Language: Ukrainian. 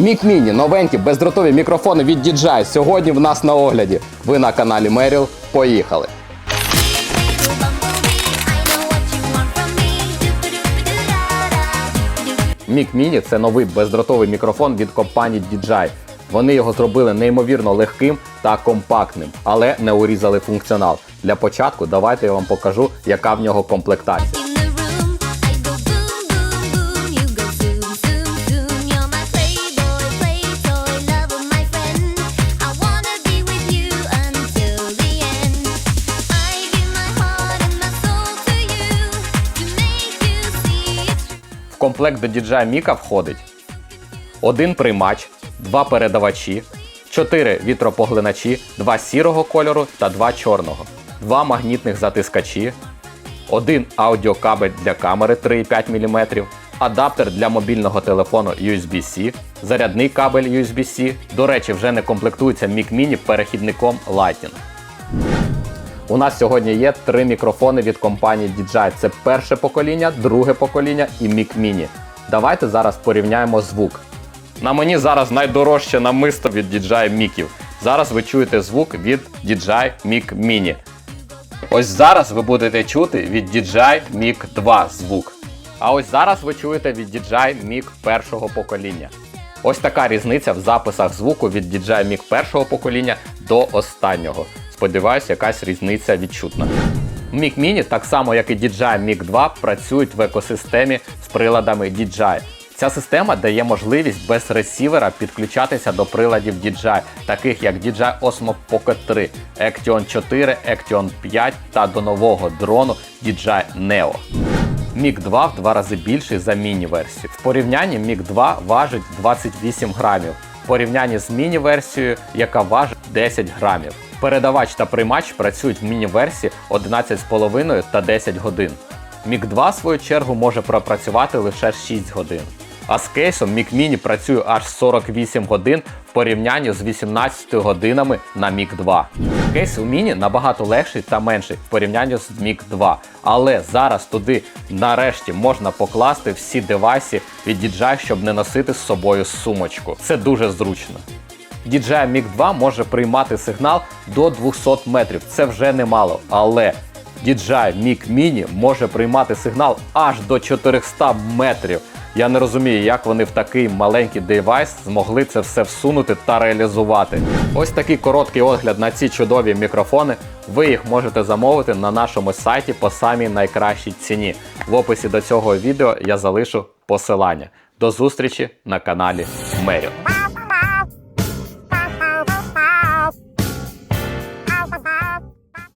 Мік Міні, новенькі бездротові мікрофони від DJI. Сьогодні в нас на огляді. Ви на каналі Меріл. Поїхали. Мік Міні це новий бездротовий мікрофон від компанії DJI. Вони його зробили неймовірно легким та компактним, але не урізали функціонал. Для початку давайте я вам покажу, яка в нього комплектація. Комплект до DJI Міка входить один приймач, два передавачі, чотири вітропоглиначі, два сірого кольору та два чорного, два магнітних затискачі, один аудіокабель для камери 3,5 мм, адаптер для мобільного телефону USB-C, зарядний кабель USB-C. До речі, вже не комплектується Mic Mini перехідником Lightning. У нас сьогодні є три мікрофони від компанії DJI. Це перше покоління, друге покоління і Mic Mini. Давайте зараз порівняємо звук. На мені зараз найдорожче намисто від DJI Міків. Зараз ви чуєте звук від DJI Mic Mini. Ось зараз ви будете чути від DJI Mic 2 звук. А ось зараз ви чуєте від DJI Mic першого покоління. Ось така різниця в записах звуку від DJI Mic першого покоління до останнього. Сподіваюсь, якась різниця відчутна. Mic Mini, так само як і DJI Mic 2, працюють в екосистемі з приладами DJI. Ця система дає можливість без ресівера підключатися до приладів DJI, таких як DJI Osmo Pocket 3, Action 4, Action 5 та до нового дрону DJI Neo. Міг 2 в два рази більший за міні-версію. В порівнянні Міг 2 важить 28 грамів, в порівнянні з міні-версією, яка важить 10 грамів. Передавач та приймач працюють в міні-версії 11,5 та 10 годин. Міг 2, в свою чергу, може пропрацювати лише 6 годин. А з кейсом Мік Міні працює аж 48 годин в порівнянні з 18 годинами на Мік 2. Кейс у Міні набагато легший та менший в порівнянні з Мік 2. Але зараз туди нарешті можна покласти всі девайси від DJI, щоб не носити з собою сумочку. Це дуже зручно. DJI Mic 2 може приймати сигнал до 200 метрів. Це вже немало, але DJI Mic Mini може приймати сигнал аж до 400 метрів. Я не розумію, як вони в такий маленький девайс змогли це все всунути та реалізувати. Ось такий короткий огляд на ці чудові мікрофони. Ви їх можете замовити на нашому сайті по самій найкращій ціні. В описі до цього відео я залишу посилання. До зустрічі на каналі Меріл.